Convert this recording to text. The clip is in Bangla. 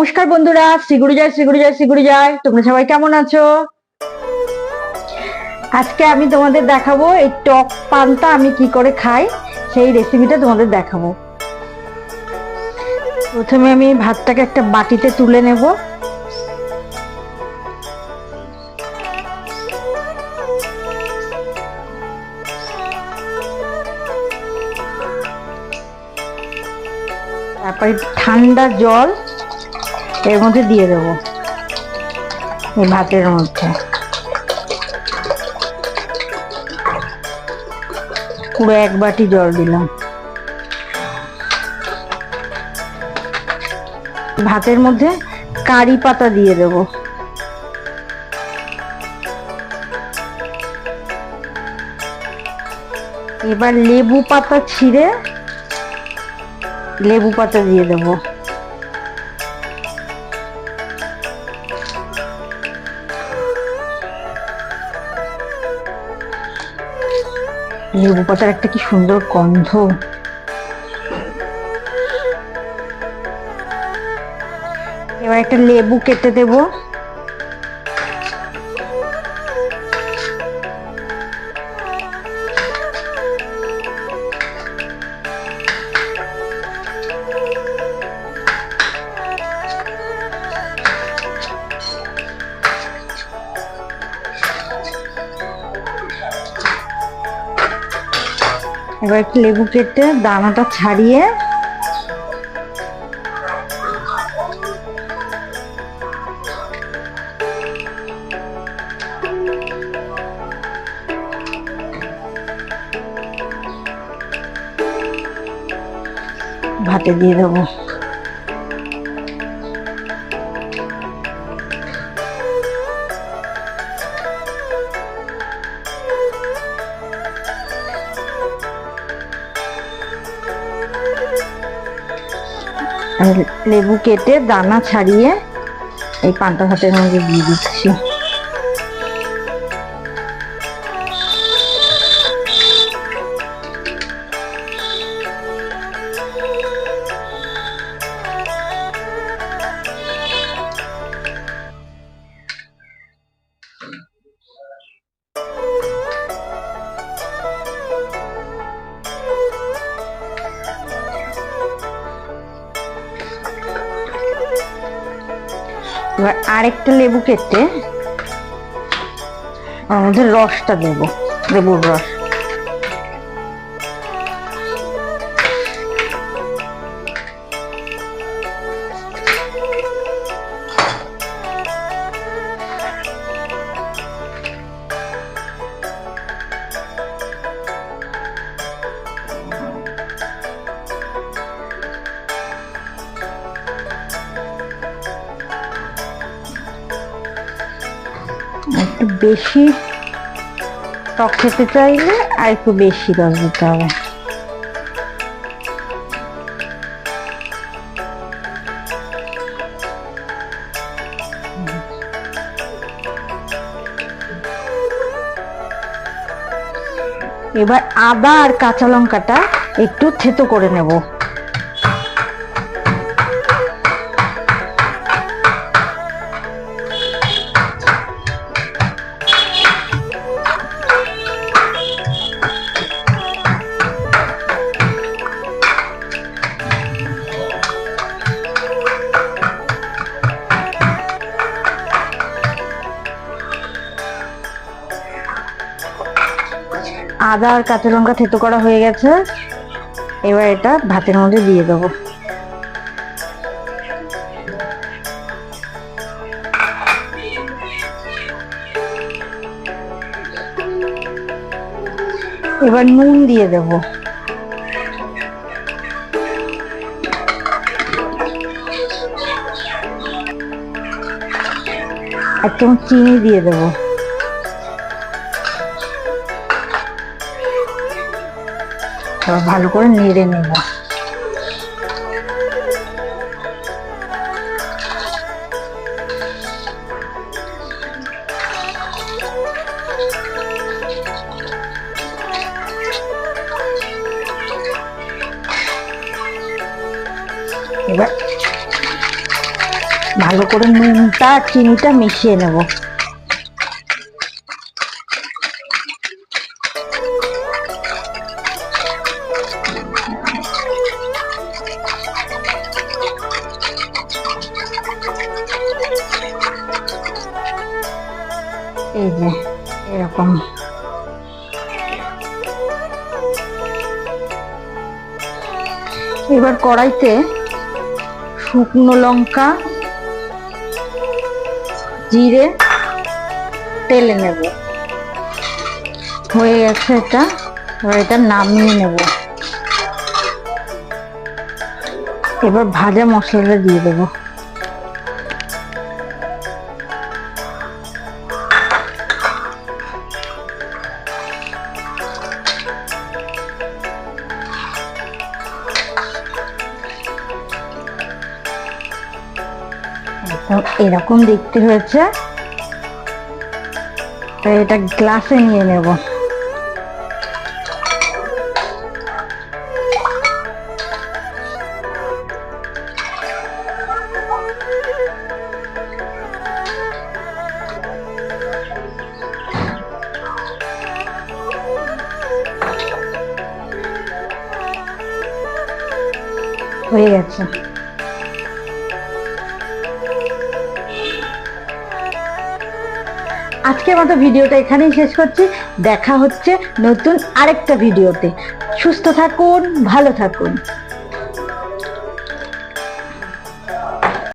নমস্কার বন্ধুরা শ্রীগুরু জয় শ্রীগুরু জয় শ্রীগুরু জয় তোমরা সবাই কেমন আছো? আজকে আমি তোমাদের দেখাবো এই টক পান্তা আমি কি করে খাই, সেই রেসিপিটা তোমাদের দেখাবো। প্রথমে আমি ভাতটাকে একটা বাটিতে তুলে নেব। তারপরে ঠান্ডা জল এর মধ্যে দিয়ে দেবো। এই ভাতের মধ্যে। পুরো এক বাটি জল দিলাম। ভাতের মধ্যে কারি পাতা দিয়ে দেব। এবার লেবু পাতা ছিঁড়ে লেবু পাতা দিয়ে দেবো। লেবু পাতার একটা কি সুন্দর গন্ধ। এবার একটা লেবু কেটে দেব। এবার একটু লেবু কেটে দানাটা ছাড়িয়ে ভাতে দিয়ে দেবো। লেবু কেটে দানা ছাড়িয়ে এই পান্তা ভাতের মধ্যে দিয়ে দিচ্ছি। এবার আরেকটা লেবু কেটে আমাদের রসটা দেবো লেবুর রস। একটু বেশি টক খেতে চাইলে আর একটু বেশি রস দিতে হবে। এবার আদা আর কাঁচা লঙ্কাটা একটু থেতো করে নেব। আদা আর কাঁচা লঙ্কা থেতো করা হয়ে গেছে। এবার এটা ভাতের মধ্যে দিয়ে দেবো। এবার নুন দিয়ে দেবো। এক চামচ চিনি দিয়ে দেবো। এবার ভালো করে নেড়ে নেব। ভালো করে নুনটা চিনিটা মিশিয়ে নেব। এই যে এরকম। এবার কড়াইতে শুকনো লঙ্কা, জিরে, তেলে নেব। হয়ে গেছে এটা। এবার এটা নামিয়ে নেব। এবার ভাজা মশলাটা দিয়ে দেবো। এরকম দেখতে হয়েছে। এটা গ্লাসে নিয়ে নেব। হয়ে গেছে। আজকের মতো ভিডিওটা এখানেই শেষ করছি। দেখা হচ্ছে নতুন আরেকটা ভিডিওতে। সুস্থ থাকুন, ভালো থাকুন।